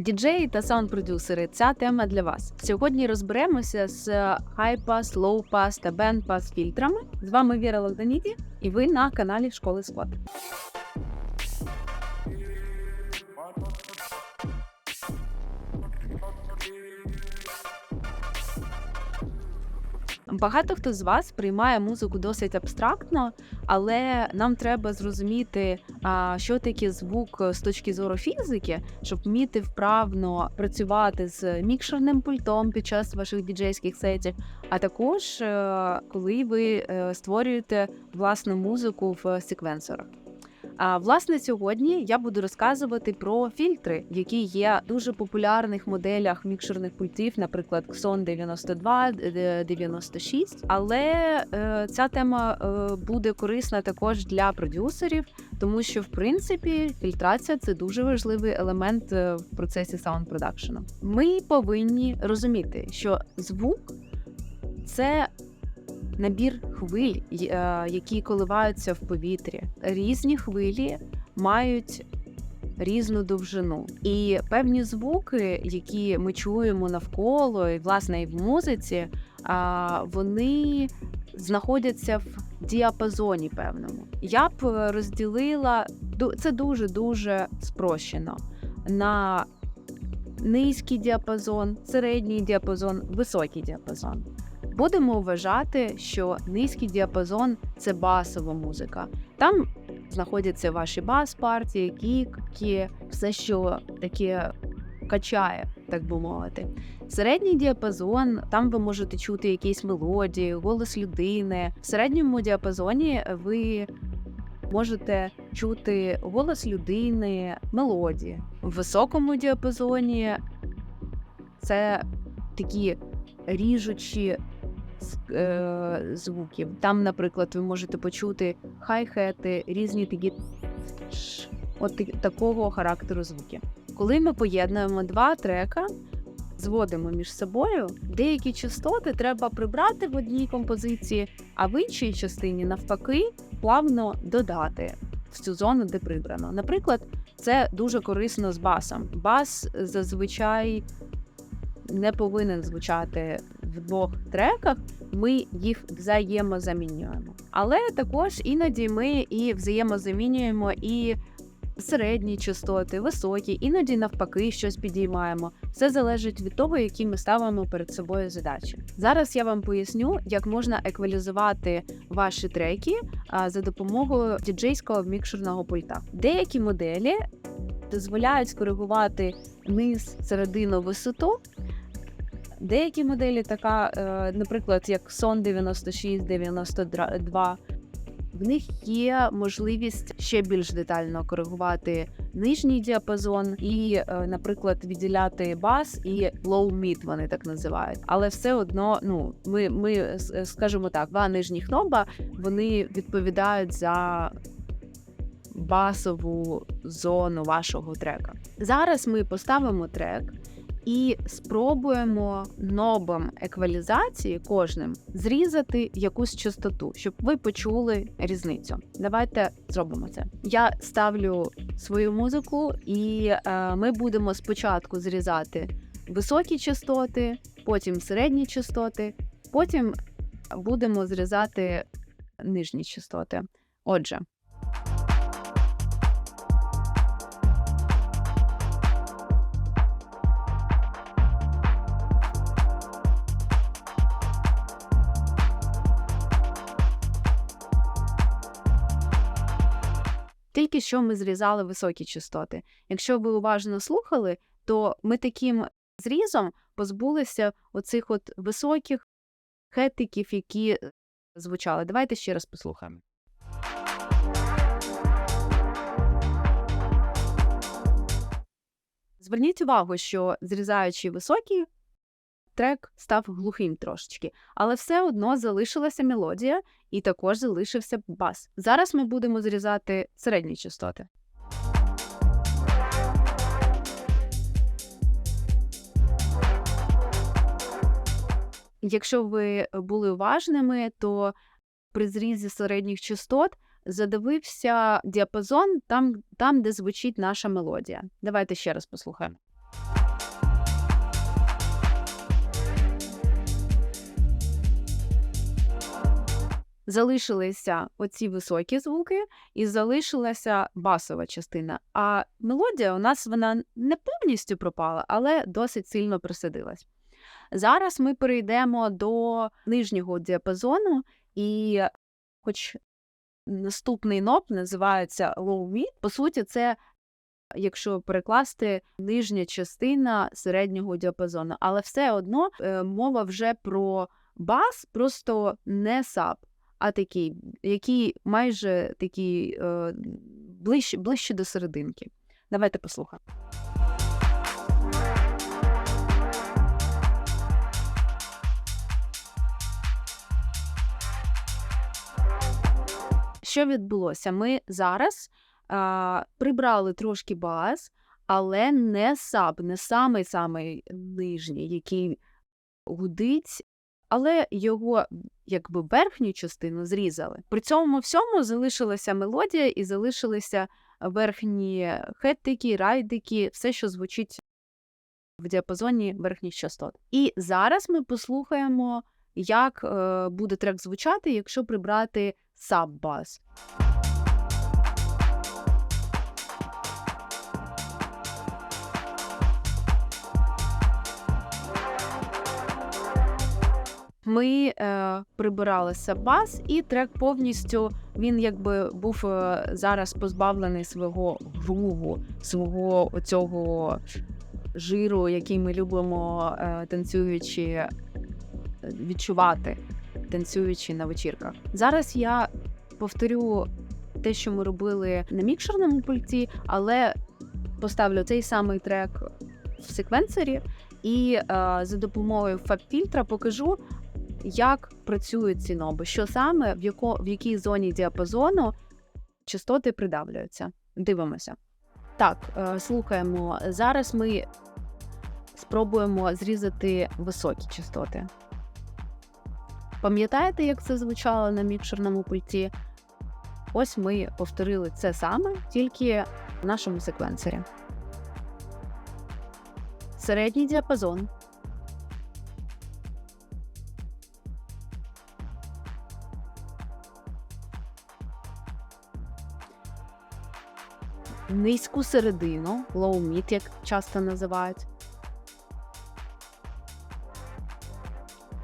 Діджеї та саунд-продюсери, ця тема для вас. Сьогодні розберемося з high pass, low pass та band pass фільтрами. З вами Віра Логданіді, і ви на каналі Школи Скот. Багато хто з вас приймає музику досить абстрактно, але нам треба зрозуміти, що таке звук з точки зору фізики, щоб вміти вправно працювати з мікшерним пультом під час ваших діджейських сетів, а також е, коли ви е, створюєте власну музику в секвенсорах. А власне сьогодні я буду розказувати про фільтри, які є в дуже популярних моделях мікшерних пультів, наприклад, Xon 92, е, 96. Але е, ця тема е, буде корисна також для продюсерів, тому що в принципі фільтрація це дуже важливий елемент е, в процесі саунд продакшену. Ми повинні розуміти, що звук це набір хвиль, е, які коливаються в повітрі. Різні хвилі мають різну довжину. І певні звуки, які ми чуємо навколо, і власне і в музиці, вони знаходяться в діапазоні певному. Я б е, розділила це дуже дуже спрощено на низький діапазон, середній діапазон, високий діапазон. Будемо вважати, що низький діапазон це басова музика. Там знаходяться ваші бас-партії, кіки, все, що таке качає, так би мовити. Середній діапазон, там ви можете чути якісь мелодії, голос людини. В середньому діапазоні ви можете чути голос людини, мелодії. В високому діапазоні це такі ріжучі е, звуків. Там, наприклад, ви можете почути хай-хети, різні такі от такого характеру звуки. Коли ми поєднуємо два трека, зводимо між собою, деякі частоти треба прибрати в одній композиції, а в іншій частині, навпаки, плавно додати в цю зону, де прибрано. Наприклад, це дуже корисно з басом. Бас зазвичай не повинен звучати в двох треках, ми їх взаємозамінюємо. Але також іноді ми і взаємозамінюємо і середні частоти, високі, іноді навпаки щось підіймаємо. Все залежить від того, які ми ставимо перед собою задачі. Зараз я вам поясню, як можна еквалізувати ваші треки за допомогою діджейського мікшерного пульта. Деякі моделі дозволяють скоригувати низ, середину, висоту. Деякі моделі, така, е, наприклад, як Son 96, 92, в них є можливість ще більш детально коригувати нижній діапазон і, е, наприклад, відділяти бас і low-mid, вони так називають. Але все одно, ну ми, ми с- скажімо так, два нижніх ноба вони відповідають за басову зону вашого трека. Зараз ми поставимо трек і спробуємо нобом еквалізації кожним зрізати якусь частоту, щоб ви почули різницю. Давайте зробимо це. Я ставлю свою музику, і е, ми будемо спочатку зрізати високі частоти, потім середні частоти, потім будемо зрізати нижні частоти. Отже. Тільки що ми зрізали високі частоти. Якщо ви уважно слухали, то ми таким зрізом позбулися оцих от високих хетиків, які звучали. Давайте ще раз послухаємо. Зверніть увагу, що зрізаючи високі, трек став глухим трошечки, але все одно залишилася мелодія і також залишився бас. Зараз ми будемо зрізати середні частоти. Якщо ви були уважними, то при зрізі середніх частот задивився діапазон там, там, де звучить наша мелодія. Давайте ще раз послухаємо. Залишилися оці високі звуки, і залишилася басова частина. А мелодія у нас вона не повністю пропала, але досить сильно присадилась. Зараз ми перейдемо до нижнього діапазону, і хоч наступний нот називається low mid, по суті, це. Якщо перекласти нижня частина середнього діапазону, але все одно е, мова вже про бас, просто не саб, а такий, який майже такий е, ближче, ближче до серединки. Давайте послухаємо. Що відбулося? Ми зараз а, прибрали трошки бас, але не саб, не самий самий нижній, який гудить, але його якби верхню частину зрізали. При цьому всьому залишилася мелодія і залишилися верхні хеттики, райдики, все, що звучить в діапазоні верхніх частот. І зараз ми послухаємо, як е, буде трек звучати, якщо прибрати саб-бас. Ми е, прибирали саб-бас, і трек повністю він якби був е, зараз позбавлений свого груву, свого оцього жиру, який ми любимо е, танцюючи е, відчувати, танцюючи на вечірках. Зараз я повторю те, що ми робили на мікшерному пульті, але поставлю цей самий трек в секвенсорі, і е, за допомогою фаб-фільтра покажу, як працюють ці ноби, що саме в яко, в якій зоні діапазону частоти придавлюються. Дивимося. Так, е, слухаємо. Зараз ми спробуємо зрізати високі частоти. Пам'ятаєте, як це звучало на мікшерному пульті? Ось ми повторили це саме, тільки в нашому секвенсорі. Середній діапазон. Низьку середину, low mid, як часто називають.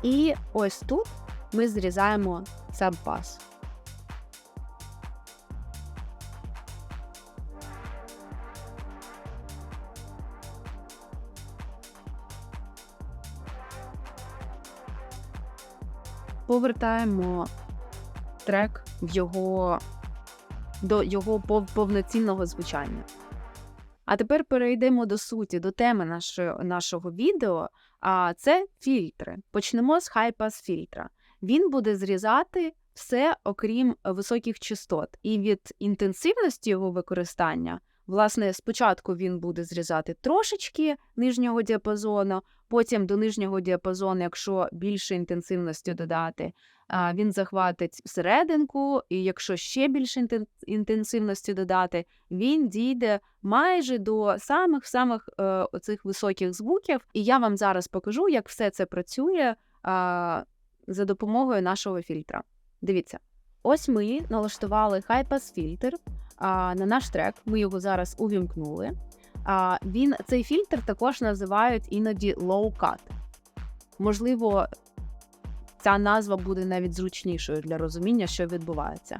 І ось тут ми зрізаємо саб-бас. Повертаємо трек в його до його пов- повноцінного звучання. А тепер перейдемо до суті, до теми нашого, нашого відео. А це фільтри. Почнемо з хайпас фільтра. Він буде зрізати все, окрім високих частот, і від інтенсивності його використання. Власне, спочатку він буде зрізати трошечки нижнього діапазону, потім до нижнього діапазону, якщо більше інтенсивності додати, він захватить серединку, і якщо ще більше інтенсивності додати, він дійде майже до самих-самих е, оцих високих звуків. І я вам зараз покажу, як все це працює за допомогою нашого фільтра. Дивіться, ось ми налаштували Hi-Pass фільтр а, на наш трек. Ми його зараз увімкнули. А, він цей фільтр також називають іноді low cut. Можливо, ця назва буде навіть зручнішою для розуміння, що відбувається.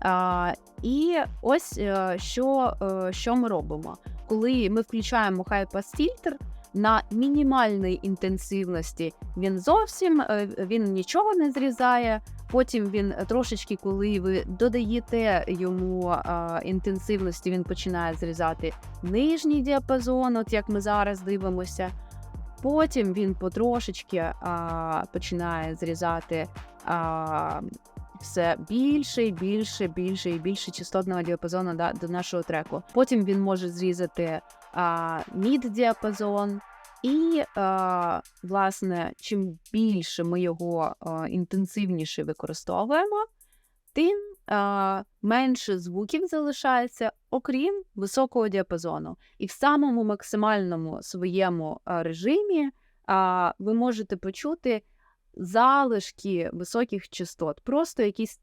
А, і ось е, що, е, що ми робимо. Коли ми включаємо Hi-Pass фільтр на мінімальній інтенсивності, він зовсім е, він нічого не зрізає. Потім він трошечки, коли ви додаєте йому а, інтенсивності, він починає зрізати нижній діапазон, от як ми зараз дивимося. Потім він потрошечки а, починає зрізати а, все більше і більше, більше і більше частотного діапазону да, до нашого треку. Потім він може зрізати а, мід-діапазон. І, а, власне, чим більше ми його а, інтенсивніше використовуємо, тим а, менше звуків залишається, окрім високого діапазону. І в самому максимальному своєму режимі ви можете почути залишки високих частот, просто якісь.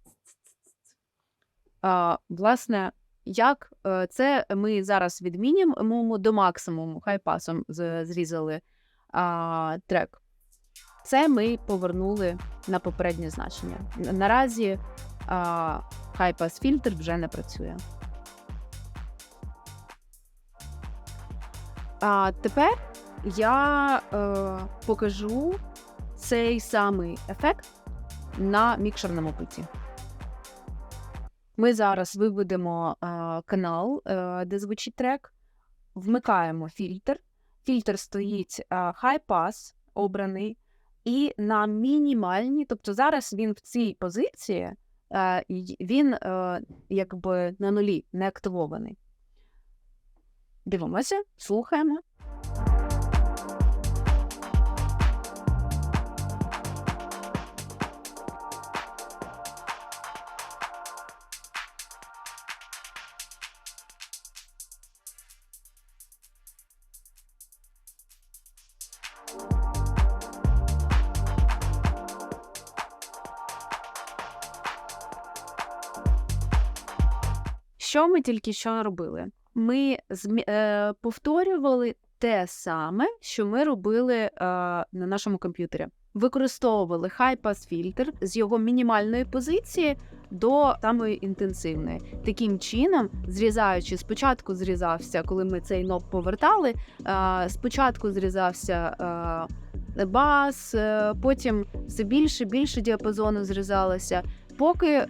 Власне, як е, це ми зараз відмінюємо до максимуму, хайпасом з- зрізали а, трек. Це ми повернули на попереднє значення. Наразі хайпас фільтр вже не працює. А тепер я е, покажу цей самий ефект на мікшерному пульті. Ми зараз виведемо канал, е, де звучить трек, вмикаємо фільтр. Фільтр стоїть high pass обраний, і на мінімальній, тобто зараз він в цій позиції, він е, якби на нулі не активований. Дивимося, слухаємо. Що ми тільки що робили? Ми е, повторювали те саме, що ми робили е, на нашому комп'ютері. Використовували high-pass фільтр з його мінімальної позиції до самої інтенсивної. Таким чином, зрізаючи, спочатку зрізався, коли ми цей ноб повертали, е, спочатку зрізався е, бас, потім все більше більше діапазону зрізалося, поки е,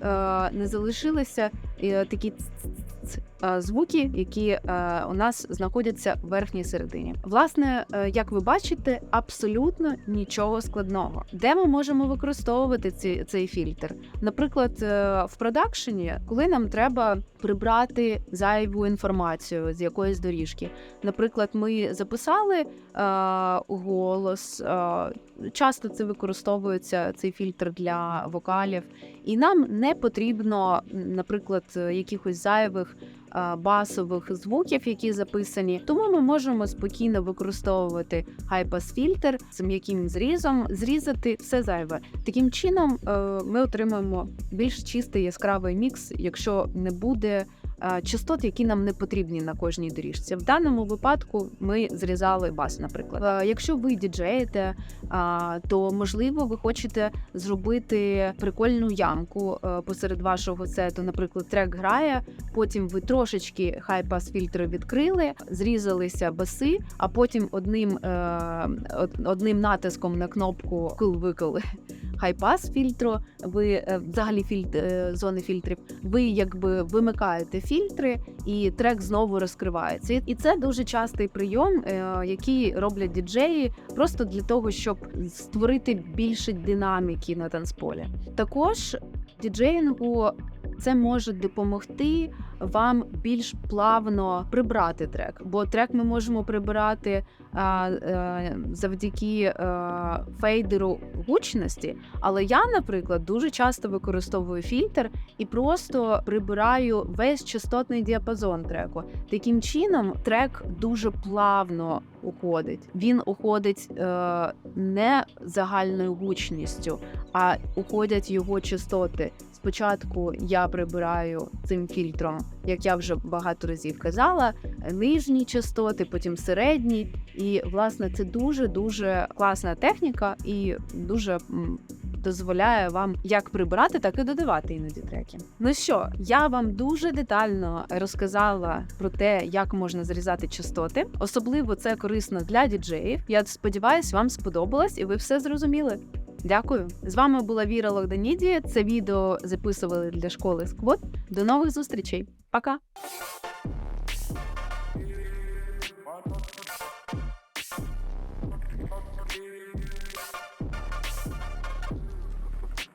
не залишилися е, такі звуки, які е, у нас знаходяться в верхній середині. Власне, е, як ви бачите, абсолютно нічого складного. Де ми можемо використовувати ці, цей фільтр? Наприклад, е, в продакшені, коли нам треба прибрати зайву інформацію з якоїсь доріжки. Наприклад, ми записали е, голос. Е, часто це використовується цей фільтр для вокалів, і нам не потрібно, наприклад, е, якихось зайвих е, басових звуків, які записані. Тому ми можемо спокійно використовувати хайпас фільтр з м'яким зрізом, зрізати все зайве. Таким чином е, ми отримаємо більш чистий яскравий мікс, якщо не буде. Е, Частот, які нам не потрібні на кожній доріжці. В даному випадку ми зрізали бас, наприклад. Е, Якщо ви діджеєте, то можливо ви хочете зробити прикольну ямку е, посеред вашого сету. Наприклад, трек грає, потім ви трошечки хайпас фільтри відкрили, зрізалися баси, а потім одним, е, одним натиском на кнопку кил викили хайпас фільтру. Ви е, взагалі фільтр е, зони фільтрів. Ви якби вимикаєте фільтри, і трек знову розкривається. І це дуже частий прийом, е, який роблять діджеї просто для того, щоб створити більше динаміки на танцполі. Також діджеїнгу це може допомогти вам більш плавно прибрати трек, бо трек ми можемо прибирати а, е, завдяки е, фейдеру гучності. Але я, наприклад, дуже часто використовую фільтр і просто прибираю весь частотний діапазон треку. Таким чином, трек дуже плавно уходить. Він уходить е, не загальною гучністю, а уходять його частоти. Спочатку я прибираю цим фільтром, як я вже багато разів казала, нижні частоти, потім середні. І власне це дуже дуже класна техніка і дуже дозволяє вам як прибирати, так і додавати іноді треки. Ну що, я вам дуже детально розказала про те, як можна зрізати частоти. Особливо це корисно для діджеїв. Я сподіваюся, вам сподобалось і ви все зрозуміли. Дякую. З вами була Віра Логданіді. Це відео записували для школи Сквот. До нових зустрічей. Пока!